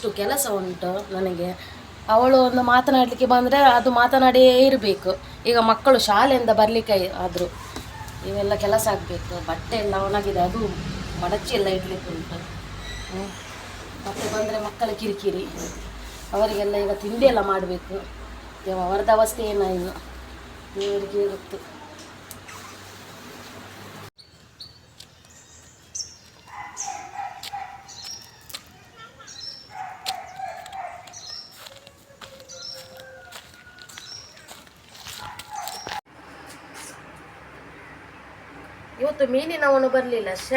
ಎಷ್ಟು ಕೆಲಸ ಉಂಟು ನನಗೆ. ಅವಳು ಒಂದು ಮಾತನಾಡಲಿಕ್ಕೆ ಬಂದರೆ ಅದು ಮಾತನಾಡಿಯೇ ಇರಬೇಕು. ಈಗ ಮಕ್ಕಳು ಶಾಲೆಯಿಂದ ಬರಲಿಕ್ಕೆ ಆದರು ಇವೆಲ್ಲ ಕೆಲಸ ಆಗಬೇಕು. ಬಟ್ಟೆ ಎಲ್ಲ ಒಣಗಿದೆ, ಅದು ಮಡಚಿ ಎಲ್ಲ ಇಡಲಿಕ್ಕೆ ಉಂಟು. ಮತ್ತೆ ಬಂದರೆ ಮಕ್ಕಳ ಕಿರಿಕಿರಿ. ಅವರಿಗೆಲ್ಲ ಈಗ ತಿಂಡಿ ಎಲ್ಲ ಮಾಡಬೇಕು. ಅವರದ್ದು ಅವಸ್ಥೆ ಏನಾಯ್ತು ದೇವರಿಗೆ ಗೊತ್ತು. ಇವತ್ತು ಮೀನಿನವನು ಬರಲಿಲ್ಲ. ಶ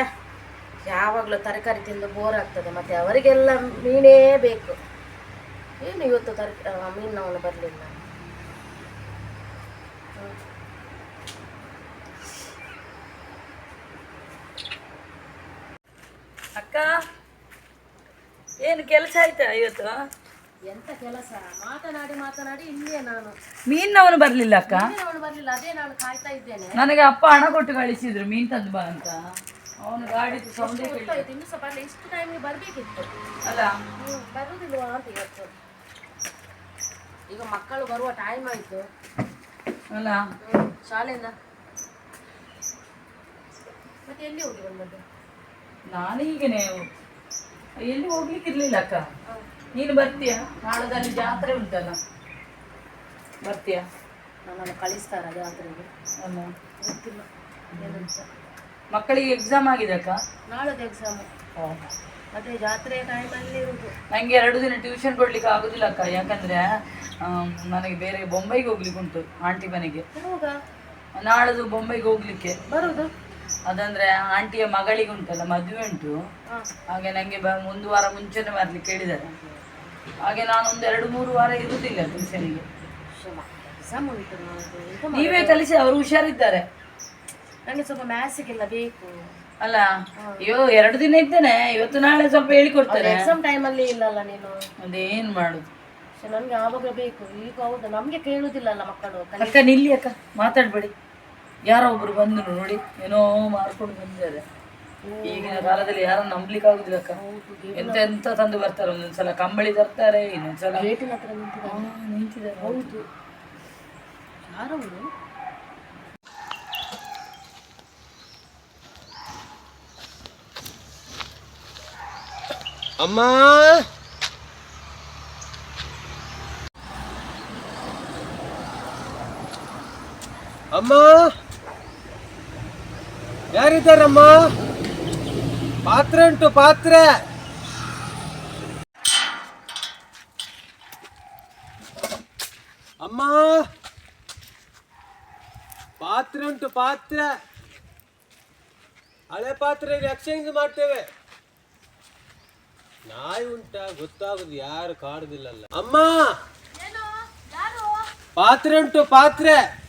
ಯಾವಾಗಲೂ ತರಕಾರಿ ತಿಂದು ಬೋರ್ ಆಗ್ತದೆ. ಮತ್ತು ಅವರಿಗೆಲ್ಲ ಮೀನೇ ಬೇಕು. ಏನು ಇವತ್ತು ತರಕ ಮೀನಿನವನು ಬರಲಿಲ್ಲ. ಅಕ್ಕ, ಏನು ಕೆಲಸ ಆಯ್ತಾ ಇವತ್ತು? ಎಂತ ಕೆಲಸ? ಮಾತನಾಡಿ ಮಾತನಾಡಿ ಇಲ್ಲಿಯೇ ನಾನು. ಮೀನವನು ಬರಲಿಲ್ಲ ಅಕ್ಕ. ಅವನು ಬರಲಿಲ್ಲ ಅದೇ ನಾನು ಕಾಯ್ತಾ ಇದ್ದೇನೆ. ನನಗೆ ಅಪ್ಪ ಹಣ ಕೊಟ್ಟು ಕಳಿಸಿದ್ರು ಮೀನ್ ತಂದು ಬಾ ಅಂತ. ಅವನು ಗಾಡಿ ಸೌಂಡೇ ಗೊತ್ತಾಯ್ತು ಇನ್ನು ಸ್ವಲ್ಪ ಅಲ್ಲ ಇಷ್ಟು ಟೈಮಿಗೆ ಬರಬೇಕಿತ್ತು. ಅಲ್ಲ. ಬರುವುದಿಲ್ವಾ ಅಂತ ಇವತ್ತು. ಈಗ ಮಕ್ಕಳು ಬರುವ ಟೈಮ್ ಆಯಿತು. ಅಲ್ಲ. ಶಾಲೆಯಿಂದ. ಮತ್ತೆ ಎಲ್ಲಿ ಹೋಗಿ ಬಂದದ್ದು ನಾನು ಹೀಗೇನೆ ಎಲ್ಲಿ ಹೋಗ್ಲಿಕ್ಕೆ ಇರ್ಲಿಲ್ಲ ಅಕ್ಕ ನೀನು ಬರ್ತೀಯಾ? ನಾಳದಲ್ಲಿ ಜಾತ್ರೆ ಉಂಟಲ್ಲ. ಬರ್ತೀಯಾ? ನಮ್ಮನ್ನು ಕಳಿಸ್ತಾರ ಜಾತ್ರೆಗೆ? ಅಲ್ಲ. ಗೊತ್ತಿಲ್ಲ. ಏನಂತ ಮಕ್ಕಳಿಗೆ ಎಕ್ಸಾಮ್ ಆಗಿದೆ ಅಕ್ಕ ನಾಳದ ಎಕ್ಸಾಮ್ ಮತ್ತೆ ಜಾತ್ರೆ ಟೈಮಲ್ಲಿ ನನಗೆ ನಂಗೆ ಎರಡು ದಿನ ಟ್ಯೂಷನ್ ಕೊಡ್ಲಿಕ್ಕೆ ಆಗುದಿಲ್ಲ ಅಕ್ಕ ಯಾಕಂದ್ರೆ ನನಗೆ ಬೇರೆ ಬೊಂಬೈಗೆ ಹೋಗ್ಲಿಕ್ಕೆ ಉಂಟು ಆಂಟಿ ಮನೆಗೆ. ನಾಳದು ಬೊಂಬೈಗೆ ಹೋಗ್ಲಿಕ್ಕೆ. ಬರುದು? ಅದಂದ್ರೆ ಆಂಟಿಯ ಮಗಳಿಗೆ ಉಂಟಲ್ಲ ಮದುವೆ ಉಂಟು. ಹಾಗೆ ನಂಗೆ ಒಂದು ವಾರ ಮುಂಚೆನೆ ಬರ್ಲಿಕ್ಕೆ ಹೇಳಿದ್ದಾರೆ. ಹಾಗೆ ನಾನು ಒಂದು ಎರಡು ಮೂರು ವಾರ ಇರುವುದಿಲ್ಲ ಟ್ಯೂಷನಿಗೆ. ನೀವೇ ಕಲಿಸಿ ಅವರು ಹುಷಾರಿದ್ದಾರೆ. ನನಗೆ ಸ್ವಲ್ಪ ಮ್ಯಾಥ್ಸಿಗೆಲ್ಲ ಬೇಕು. ಅಲ್ಲ ಅಯ್ಯೋ ಎರಡು ದಿನ ಇದ್ದೇನೆ ಇವತ್ತು ನಾಳೆ ಸ್ವಲ್ಪ ಹೇಳಿಕೊಡ್ತಾರೆ ಎಕ್ಸಾಮ್ ಟೈಮಲ್ಲಿ ಇಲ್ಲಲ್ಲ ನೀನು? ಅದೇನ್ ಮಾಡುದು? ನನಗೆ ಆವಾಗ ಬೇಕು. ಈಗ ಹೌದು ನಮಗೆ ಕೇಳುದಿಲ್ಲಲ್ಲ ಮಕ್ಕಳು ಅಕ್ಕ ನಿಲ್ಲಿ ಅಕ್ಕ ಮಾತಾಡ್ಬೇಡಿ. ಯಾರೋ ಒಬ್ರು ಬಂದರು ನೋಡಿ ಏನೋ ಮಾಡ್ಕೊಂಡು ಬಂದಿದ್ದಾರೆ. ಈಗಿನ ಕಾಲದಲ್ಲಿ ಯಾರು ನಂಬಲಿಕ್ಕೆ ಆಗುದಿಲ್ಲ ಅಕ್ಕ. ಎಂತ ಎಂತ ತಂದು ಬರ್ತಾರೆ ಒಂದೊಂದ್ಸಲ ಕಂಬಳಿ ತರ್ತಾರೆ ಇನ್ನೊಂದ್ಸಲ ನಿಂತಿದ್ದಾರೆ. ಹೌದು. ಯಾರವರು ಅಮ್ಮ! ಅಮ್ಮ! ಯಾರಿದ್ದಾರಮ್ಮ? ಪಾತ್ರೆ ಉಂಟು ಪಾತ್ರೆ. ಅಮ್ಮ. ಪಾತ್ರೆ ಉಂಟು ಪಾತ್ರೆ. ಹಳೆ ಪಾತ್ರೆ ಎಕ್ಸ್ಚೇಂಜ್ ಮಾಡ್ತೇವೆ. ನಾಯಿ ಉಂಟ ಗೊತ್ತಾಗುದು ಯಾರು ಕಾಡುದಿಲ್ಲಲ್ಲ ಅಮ್ಮ. ಪಾತ್ರೆ ಉಂಟು ಪಾತ್ರೆ.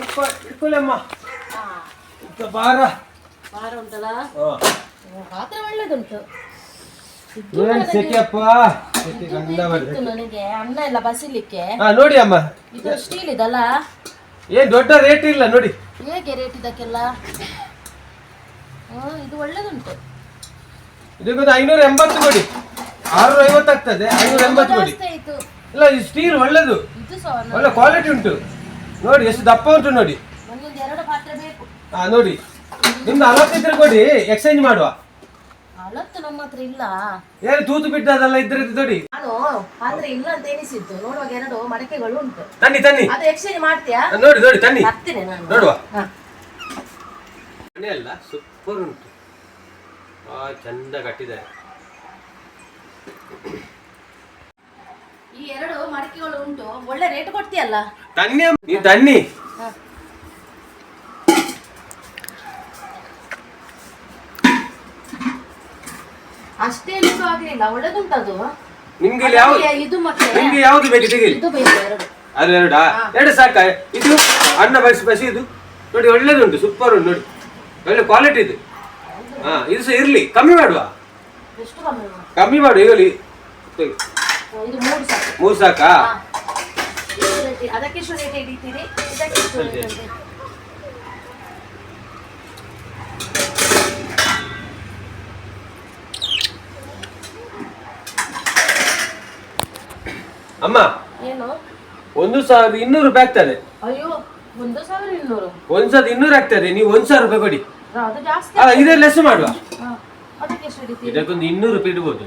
ಸ್ವಲ್ಪ ಇಟ್ಕೊಳ್ಳಮ್ಮ ಇಂಥ ಭಾರ. ಭಾರ ಉಂಟಲ್ಲ? ಓ, ಪಾತ್ರೆ ಒಳ್ಳೇದುಂಟು. ಏನ್ ಸೆಕೆಯಪ್ಪ ಸೆಕೆ ಗಂಡ ಬರ್ತದೆ. ಇತ್ತು ನನಗೆ. ಅನ್ನ ಎಲ್ಲ ಬಸಿಲಿಕ್ಕೆ. ಹಾ ನೋಡಿ ಅಮ್ಮ. ಇದು ಸ್ಟೀಲ್ ಇದಲ್ಲ? ಏನ್ ದೊಡ್ಡ ರೇಟ್ ಇಲ್ಲ ನೋಡಿ. ಹೇಗೆ ರೇಟ್ ಇದಕ್ಕೆಲ್ಲ? ಹ್ಮ್, ಇದು ಒಳ್ಳೇದುಂಟು. ಇದಕ್ಕೊಂದು ಐನೂರ ಎಂಬತ್ತು ಕೊಡಿ. ಆರ್ನೂರ ಐವತ್ತು ಆಗ್ತದೆ ಐನೂರ ಎಂಬತ್ತು ಕೊಡಿ. ಜಾಸ್ತಿ ಆಯ್ತು. ಇಲ್ಲ ಈ ಸ್ಟೀಲ್ ಒಳ್ಳೇದು. ಇದು ಸಹ ಒಳ್ಳೆ ಕ್ವಾಲಿಟಿ ಉಂಟು. ನೋಡಿ ಎಷ್ಟು ದಪ್ಪ ಉಂಟು ನೋಡಿ. ಹಾ ನೋಡಿ. ನಿಮ್ದು ಇದ್ರೆ ಕೊಡಿ ಎಕ್ಸ್ಚೇಂಜ್ ಮಾಡುವ. ಅಲತ್ತು ನಮ್ಮ ಹತ್ರ ಇಲ್ಲ. ಏನು ತೂತು ಬಿಟ್ಟದಲ್ಲ ಇದ್ರೆ ನೋಡಿ. ನಾನು ಪಾತ್ರೆ ಇಲ್ಲ ಅಂತ ಎನಿಸಿತ್ತು ನೋಡುವಾಗ ಎರಡು ಮಡಕೆಗಳು ಉಂಟು. ತನ್ನಿ ತನ್ನಿ. ಅದು ಎಕ್ಸ್ಚೇಂಜ್ ಮಾಡ್ತೀಯಾ? ನೋಡಿ ನೋಡಿ ತನ್ನಿ. ತರ್ತೀನಿ ನಾನು. ನೋಡುವ. ಮನೆ ಅಲ್ಲ ಸೂಪರ್ ಉಂಟು. ಆ ಚಂದ ಕಟ್ಟಿದ್ದಾರೆ. ಈ ಎರಡು ಮಡಕೆಗಳು ಉಂಟು. ಒಳ್ಳೆ ರೇಟ್ ಕೊಡ್ತೀಯಲ್ಲ? ತನ್ನಿ ಅಮ್ಮ. ನೀವು ತನ್ನಿ. ಅಷ್ಟೇನು ಆಗ್ಲಿಲ್ಲ. ಅದು ನಿಮ್ಗೆ ಇಲ್ಲಿ ಯಾವ್ದು? ಮತ್ತೆ ಇದು ಮತ್ತೆ ನಿಮ್ಗೆ ಯಾವ್ದು ಬೇಕು ತೆಗೀರಿ ಇದು ಬೇಕು ಎರಡು. ಅದು ಎರಡಾ? ಎರಡು ಸಾಕ. ಇದು ಅನ್ನ ಬಸಿ ಬಸಿ ಇದು. ನೋಡಿ ಒಳ್ಳೇದುಂಟು. ಸೂಪರ್ ಉಂಟು. ನೋಡಿ. ಒಳ್ಳೆ ಕ್ವಾಲಿಟಿ ಇದು. ಹಾ ಇದು ಸಹ ಇರ್ಲಿ. ಕಮ್ಮಿ ಮಾಡುವ. ಎಷ್ಟು ಕಮ್ಮಿ ಮಾಡು? ಕಮ್ಮಿ ಮಾಡು. ಹೇಳಿ ಇದು ಮೂರು ಸಾಕು. ಮೂರು ಸಾಕಾ? ಅದಕ್ಕೆ ಎಷ್ಟು ರೇಟ್ ಹಿಡಿತೀರಿ? ಇದಕ್ಕೆ ಎಷ್ಟು ರೇಟ್ ಅಮ್ಮ ಏನು? ಒಂದು ಸಾವಿರದ ಇನ್ನೂರು ರೂಪಾಯಿ ಆಗ್ತದೆ. ಅಯ್ಯೋ ಒಂದು ಸಾವಿರ ಇನ್ನೂರು. ಒಂದ್ ಸಾವಿರದ ಇನ್ನೂರು ಆಗ್ತದೆ ನೀವು ಒಂದ್ ಸಾವಿರ ರೂಪಾಯಿ ಕೊಡಿ. ಅದು ಜಾಸ್ತಿ ಅಲ್ಲ ಇದೇ ಲೆಸ್ ಮಾಡುವ. ಅದಕ್ಕೆ ಎಷ್ಟು ಹಿಡಿತೀರಿ? ಇದಕ್ಕೊಂದು ಇನ್ನೂರು ರೂಪಾಯಿ ಇಡ್ಬೋದು.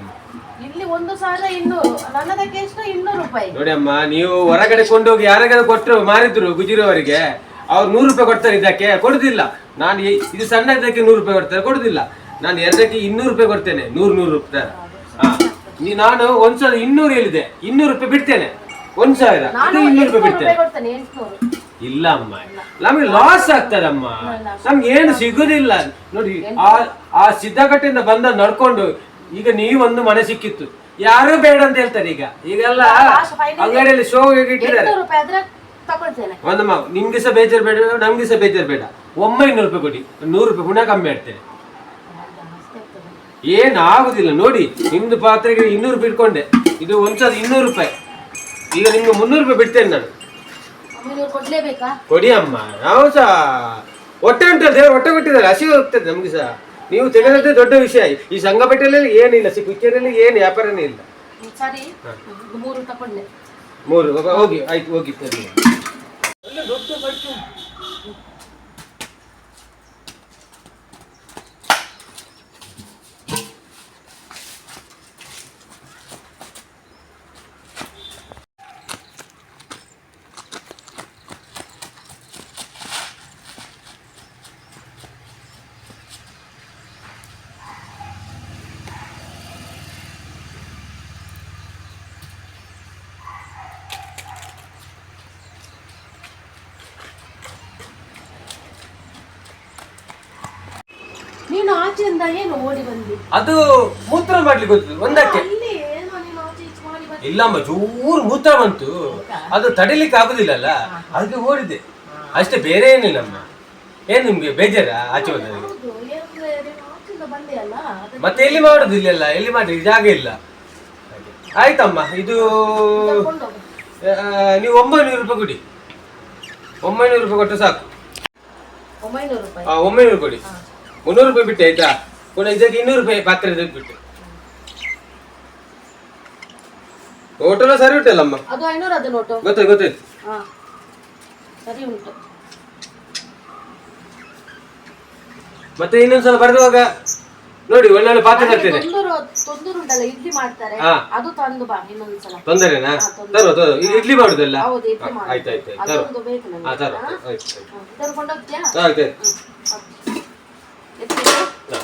ಇಲ್ಲಿ ಒಂದು ಸಾವಿರ ಇನ್ನೂರು. ನನ್ನದಕ್ಕೆ ಎಷ್ಟು ಇನ್ನೂರು ರೂಪಾಯಿ. ನೋಡಿ ಅಮ್ಮ ನೀವು ಹೊರಗಡೆ ಕೊಂಡೋಗಿ ಯಾರಿಗಾದ್ರು ಕೊಟ್ಟರು ಮಾರಿದ್ರು ಗುಜಿರೋವರಿಗೆ ಅವ್ರು ನೂರು ರೂಪಾಯಿ ಕೊಡ್ತಾರೆ ಇದಕ್ಕೆ ಕೊಡುದಿಲ್ಲ. ನಾನು ಈ- ಇದು ಸಣ್ಣ ಇದಕ್ಕೆ ನೂರು ರೂಪಾಯಿ ಕೊಡ್ತಾರೆ ಕೊಡುದಿಲ್ಲ. ನಾನು ಎರಡಕ್ಕೆ ಇನ್ನೂರು ರೂಪಾಯಿ ಕೊಡ್ತೇನೆ ನೂರು ನೂರು ರೂಪಾಯಿ ಹಾ. ನೀ- ನಾನು ಒಂದ್ ಸಾವಿರದ ಇನ್ನೂರು ಹೇಳಿದೆ ಇನ್ನೂರು ರೂಪಾಯಿ ಬಿಡ್ತೇನೆ. ಒಂದ್ ಸಾವಿರ ನಾನು ಇದು ಇನ್ನೂರು ರೂಪಾಯಿ ಎಂಟ್ನೂರು ಬಿಡ್ತೇನೆ. ರೂಪಾಯಿ ಕೊಡ್ತೇನೆ ಎಂಟ್ನೂರು. ಇಲ್ಲ ಅಮ್ಮ. ನಮಗೆ ಲಾಸ್ ಆಗ್ತದಮ್ಮ. ನಮ್ಗೆ ಏನು ಸಿಗುದಿಲ್ಲ. ನೋಡಿ ಆ ಆ ಬಂದ ನಡ್ಕೊಂಡು ಈಗ ನೀವೊಂದು ಮನೆ ಸಿಕ್ಕಿತ್ತು. ಯಾರು ಬೇಡ ಅಂತ ಹೇಳ್ತಾರೆ ಈಗ. ಈಗೆಲ್ಲ ಅಂಗಡಿಯಲ್ಲಿ ಶೋ ಇಟ್ಟಿದ್ದಾರೆ. ಒಂದಮ್ಮ ನಿಮ್ಗೆ ಸಹ ಬೇಜಾರು ಬೇಡ ನಮ್ಗೆ ಸಹ ಬೇಜಾರು ಬೇಡ. ಒಂಬೈನೂರು ರೂಪಾಯಿ ಕೊಡಿ. ನೂರು ರೂಪಾಯಿ ಪುನಃ ಕಮ್ಮಿ ಮಾಡ್ತೇನೆ ಏನು ಆಗುದಿಲ್ಲ. ನೋಡಿ ನಿಮ್ದು ಪಾತ್ರೆಗೆ ಇನ್ನೂರು ರೂಪಾಯಿ ಇಟ್ಕೊಂಡೆ. ಇದು ಒಂದ್ಸಲ ಇನ್ನೂರು ರೂಪಾಯಿ. ಈಗ ನಿಮ್ಗೆ ಮುನ್ನೂರು ರೂಪಾಯಿ ಬಿಡ್ತೇನೆ ನಾನು. ಕೊಡಿ ಅಮ್ಮ. ನಾವು ಸಹ ಹೊಟ್ಟೆ ಉಂಟು ದೇವರು ಹೊಟ್ಟೆ ಕೊಟ್ಟಿದ್ದಾರೆ. ಹಸಿ ಹೋಗ್ತದೆ ನಮ್ಗೆ ಸಹ ನೀವು ತೆಗೆದದ್ದೇ ದೊಡ್ಡ ವಿಷಯ. ಈ ಸಂಘಪೇಟೆಯಲ್ಲಿ ಏನಿಲ್ಲ ಸಿ ಕುಚ್ಚೇರಿಯಲ್ಲಿ ಏನು ವ್ಯಾಪಾರನೇ ಇಲ್ಲ. ಸರಿ ಮೂರು ತಕೊಂಡೆ. ಮೂರು ಹೋಗಿ ಆಯ್ತು ಹೋಗಿ ತರ್ಲಿ. ನೀನು ಆಚೆಯಿಂದ ಏನು ಓಡಿ ಬಂದಿ ಅದು ಮೂತ್ರ ಮಾಡ್ಲಿಕ್ಕೆ ಗೊತ್ತು ಒಂದಕ್ಕೆ. ಅಲ್ಲಿ ಏನೋ ನೀನು ಆಚೆ ಈಚೆ ಮಾಡಿ ಬಂದಿ ಇಲ್ಲಮ್ಮ ಜೋರು ಮೂತ್ರ ಬಂತು. ಅದು ತಡಿಲಿಕ್ಕೆ ಆಗುದಿಲ್ಲಲ್ಲ ಅದಕ್ಕೆ ಓಡಿದೆ. ಅಷ್ಟೇ ಬೇರೆ ಏನಿಲ್ಲಮ್ಮ. ಏನ್ ನಿಮ್ಗೆ ಬೇಜಾರ ಆಚೆ ಹೋದ್ರೆ ಹೌದು ಏನಂದ್ರೆ ನೀನು ಆಚೆಯಿಂದ ಬಂದೆ ಅಲ್ಲ? ಅದಕ್ಕೆ ಮತ್ತೆ ಎಲ್ಲಿ ಮಾಡುದು ಇಲ್ಲೆಲ್ಲ? ಎಲ್ಲಿ ಮಾಡಿ ಜಾಗ ಇಲ್ಲ. ಹಾಗೆ. ಆಯ್ತಮ್ಮ ಇದು ಆ, ನೀವು ಒಂಬೈನೂರು ರೂಪಾಯಿ ಕೊಡಿ. ಒಂಬೈನೂರು ರೂಪಾಯಿ ಕೊಟ್ಟು ಸಾಕು. ಒಂಬೈನೂರು ರೂಪಾಯಿ? ಆ, ಒಂಬೈನೂರು ಕೊಡಿ. ಮುನ್ನೂರು ರೂಪಾಯಿ ಬಿಟ್ಟೆ ಆಯ್ತಾ? ಪುನಃ ಇದಕ್ಕೆ ಇನ್ನೂರು ರೂಪಾಯಿ ಪಾತ್ರೆ ಬಿಟ್ಟು? ಹೋಟೆಲ್ ಸರಿ ಉಂಟಲ್ಲಮ್ಮ ಅದು ನೋಟು ಗೊತ್ತಾಯ್ತು ಗೊತ್ತಾಯ್ತು. ಹಾ ಸರಿ ಉಂಟು. ಮತ್ತೆ ಇನ್ನೊಂದ್ಸಲ ಬರುವಾಗ ನೋಡಿ ಒಳ್ಳೆ ಪಾತ್ರೆ ತರ್ತೇನೆ. ತೊಂದೂರು ತೊಂದೂರು ಉಂಟಲ್ಲ ಇಡ್ಲಿ ಮಾಡ್ತಾರೆ. ಹಾ. ಅದು ತಂದು ಬಾ ಇನ್ನೊಂದ್ಸಲ ತೊಂದರೆನಾ? ತರುವ ತರುವ ಇದು ಇಡ್ಲಿ ಮಾಡುದಲ್ಲ? ಹೌದು ಇಡ್ಲಿ ಆಯ್ತು ಮಾಡಿ ಆಯ್ತು ಆಯ್ತು. ತರುವ ಅದೊಂದು ಬೇಕು ನನಗೆ. ಹಾ ತರುವ ಆಯ್ತು ಆಯ್ತು. ಇದನ್ನು ಕೊಂಡೋಗ್ತೀಯಾ ಆಯ್ತು ಆಯ್ತು ಎತ್ತಿಡು. ಹಾ.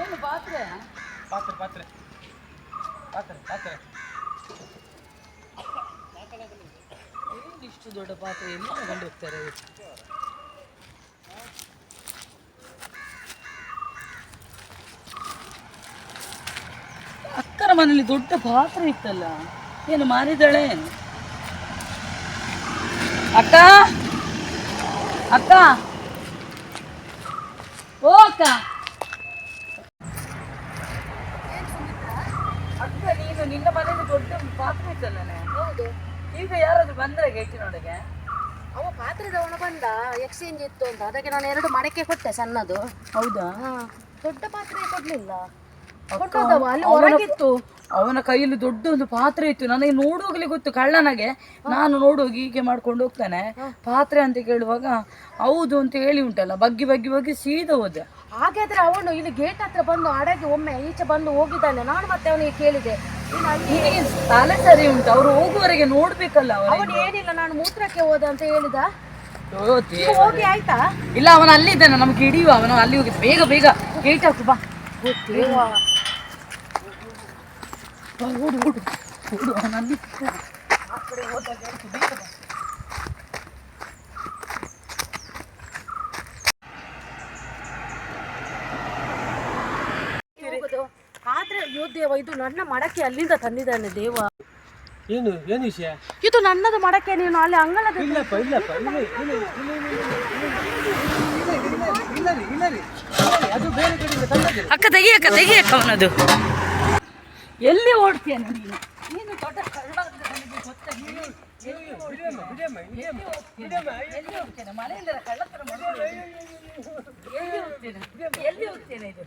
ಏನು ಪಾತ್ರೆ? ಪಾತ್ರೆ ಪಾತ್ರೆ. ಪಾತ್ರೆ ಪಾತ್ರೆ. ಇಷ್ಟು ದೊಡ್ಡ ಪಾತ್ರೆ? ಎಲ್ಲ ತಗೊಂಡು ಹೋಗ್ತಾರೆ? ಅಕ್ಕನ ಮನೇಲಿ ದೊಡ್ಡ ಪಾತ್ರೆ ಇತ್ತಲ್ಲ ಏನು ಮಾರಿದಾಳೆ ಅಕ್ಕ? ಅಕ್ಕ? ಓ ಅಕ್ಕ. ನಿನ್ನ ಮನೇಲಿ ದೊಡ್ಡ ಪಾತ್ರೆ ಇತ್ತಲ್ಲನೆ? ಹೌದು. ಈಗ ಯಾರಾದ್ರೂ ಬಂದ್ರೆ ಗೇಟಿನೊಳಗೆ ಅವ ಪಾತ್ರೆದವನು ಬಂದ ಎಕ್ಸ್ಚೇಂಜ್ ಇತ್ತು ಅಂತ. ಅದಕ್ಕೆ ನಾನು ಎರಡು ಮಡಕೆ ಕೊಟ್ಟೆ ಸಣ್ಣದು. ಹೌದಾ? ದೊಡ್ಡ ಪಾತ್ರೆ ಕೊಡ್ಲಿಲ್ಲ. ಅಲ್ಲಿ ಅವನ- ಹೊರಗಿತ್ತು. ಅವನ ಕೈಯಲ್ಲಿ ದೊಡ್ಡ ಒಂದು ಪಾತ್ರೆ ಇತ್ತು. ನನಗೆ ನೋಡೋಗ್ಲಿ ಗೊತ್ತು ಕಳ್ಳನಾಗೆ. ನಾನು ನೋಡುವಾಗ ಹೀಗೆ ಮಾಡ್ಕೊಂಡು ಹೋಗ್ತಾನೆ. ಪಾತ್ರೆ ಅಂತ ಕೇಳುವಾಗ ಹೌದು ಅಂತ ಹೇಳಿ ಉಂಟಲ್ಲ ಬಗ್ಗಿ ಬಗ್ಗಿ ಬಗ್ಗಿ ಸೀದಾ ಹೋದ. ಹಾಗಾದ್ರೆ ಅವನು ಇಲ್ಲಿ ಗೇಟ್ ಹತ್ರ ಬಂದು ಅಡಗಿ ಒಮ್ಮೆ ಈಚೆ ಬಂದು ಹೋಗಿದ್ದಾನೆ. ನಾನು ಮತ್ತೆ ಅವನಿಗೆ ಕೇಳಿದೆ ತಲೆ ಸರಿ ಉಂಟು. ಅವ್ರು ಹೋಗುವವರೆಗೆ ನೋಡ್ಬೇಕಲ್ಲ ಅವನು ಏನಿಲ್ಲ ನಾನು ಮೂತ್ರಕ್ಕೆ ಹೋದ ಅಂತ ಹೇಳಿದ. ಹೋಗಿ ಆಯ್ತಾ? ಇಲ್ಲ ಅವನ ಅಲ್ಲಿದ್ದಾನೆ. ನಮ್ಗೆ ಹಿಡಿಯುವ ಅವನು. ಅಲ್ಲಿ ಹೋಗಿ ಬೇಗ ಬೇಗ. ಗೇಟ್ ಹಾಕು ಬಾ. ಓಡು ಓಡು. ಓಡು ಅವನು ಅಲ್ಲಿ. ಹೋಗುದು ಆದ್ರೆ ಅಯ್ಯೋ ದೇವ ಇದು ನನ್ನ ಮಡಕೆ ಅಲ್ಲಿಂದ ತಂದಿದ್ದಾನೆ ದೇವ ಏನು ಏನು ವಿಷಯ ಇದು ನನ್ನದು ಮಡಕೆ ನೀನು ಅಲ್ಲಿ ಅಂಗಳದ ಇಲ್ಲಪ್ಪ ಇಲ್ಲಪ್ಪ ಇಲ್ಲ ಇಲ್ಲ ಇಲ್ಲ ಇಲ್ಲ ಅದು ಬೇರೆ ಕಡೆಯಿಂದ ತಂದದ್ದು ಅಕ್ಕ ತೆಗಿಯಕ್ಕ ತೆಗಿಯಕ್ಕ ಅವನದು ಎಲ್ಲಿ ಓಡ್ತೀಯ ನೀನು ನೀನು ದೊಡ್ಡ ಕಳ್ಳ ಅಂತ ನನಗೆ ಗೊತ್ತ. ನೀನು ಎಲ್ಲಿ ಓಡ್ತೀಯ? ಎಲ್ಲಿ ಹೋಗ್ತೇನೆ ಮನೆಯಿಂದ ಕಳ್ಳತನ ಮಾಡ್ಕೊಂಡು ಎಲ್ಲಿ ಹೋಗ್ತೇನೆ ಇದು